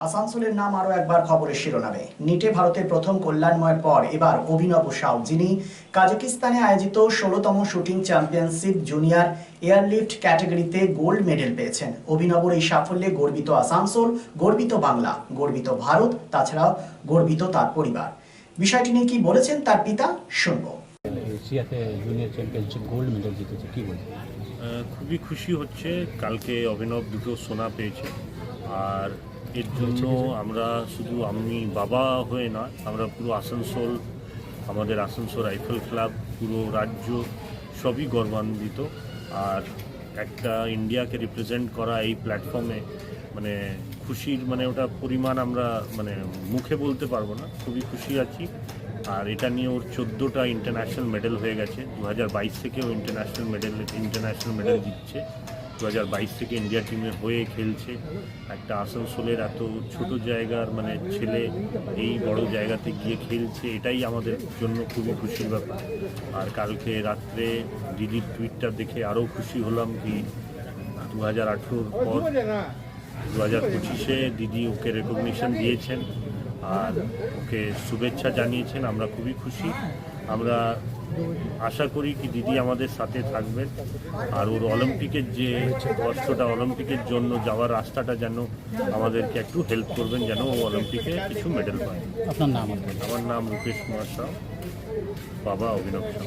আসানসোলের নাম আরও একবার খবরের শিরোনামে। নিটে ভারতের প্রথম কল্যাণময়ের পর এবার অভিনব সাউ যিনি কাজাকিস্তানে আয়োজিত ষোলোতম shooting championship junior air rifle ক্যাটাগরিতে গোল্ড মেডেল পেয়েছেন। অভিনবর এই সাফল্যে গর্বিত আসানসোল গর্বিত বাংলা গর্বিত ভারত তাছাড়াও গর্বিত তার পরিবার। বিষয়টি নিয়ে কি বলেছেন তার পিতা? শুনব। এশিয়াতে জুনিয়র চ্যাম্পিয়নশিপ গোল্ড মেডেল জিতেছে কি আহ, খুবই খুশি হচ্ছে। কালকে অভিনব দুটো সোনা পেয়েছে। আর এর জন্য আমরা শুধু আমি বাবা হয়ে নয় আমরা পুরো আসানসোল, আমাদের আসানসোল রাইফেল ক্লাব, পুরো রাজ্য সবই গর্বান্বিত। আর একটা ইন্ডিয়াকে রিপ্রেজেন্ট করা এই প্ল্যাটফর্মে মানে খুশির মানে ওটা পরিমাণ আমরা মানে মুখে বলতে পারব না, খুবই খুশি আছি। আর এটা নিয়ে ওর চোদ্দোটা ইন্টারন্যাশনাল মেডেল হয়ে গেছে দু হাজার বাইশ থেকেও ইন্টারন্যাশনাল মেডেল ইন্টারন্যাশনাল মেডেল জিতছে। দু হাজার বাইশ থেকে ইন্ডিয়া টিমে হয়ে খেলছে। একটা আসানসোলের এত ছোট জায়গার মানে ছেলে এই বড় জায়গাতে গিয়ে খেলছে, এটাই আমাদের জন্য খুবই খুশির ব্যাপার। আর কালকে রাত্রে দিদির টুইটটা দেখে আরও খুশি হলাম কি দু হাজার আঠেরোর পর দু হাজার পঁচিশে দিদি ওকে রেকগনিশন দিয়েছেন, আর ওকে শুভেচ্ছা জানিয়েছেন, আমরা খুবই খুশি। আমরা আশা করি কি দিদি আমাদের সাথে থাকবেন। আর ওর অলিম্পিকের যে কষ্টটা অলিম্পিকের জন্য যাওয়ার রাস্তাটা যেন আমাদেরকে একটু হেল্প করবেন যেন ও অলিম্পিকে কিছু মেডেল পায়। আপনার নাম আমার নাম রূপেশ কুমার সাহ। বাবা অভিনব Sau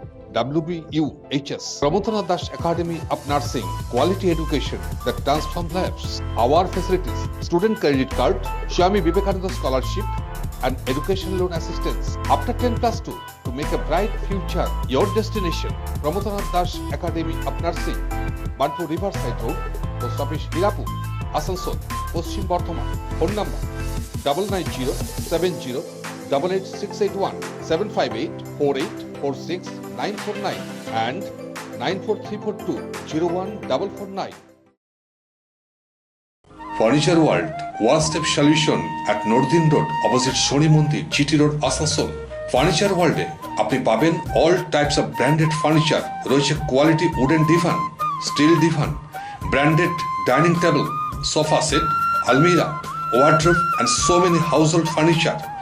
WBUHS. Pramotana Dash Academy of Nursing, quality education that transforms lives. Our facilities, student credit card, Swami Vivekananda scholarship, and education loan assistance. After 10 plus 2, to make a bright future, your destination, Pramotana Dash Academy of Nursing, Bantu Riverside Road, Post Office Hirapur, Asansol, eight one seven five eight four eight double four nine. Furniture world one step solution at northern road opposite Shani মন্দির GT road Asansol furniture ওয়ার্ল্ডে আপনি পাবেন all types of branded furniture রয়েছে quality wooden divan steel divan branded dining table sofa set আলমিরা wardrobe and so many household furniture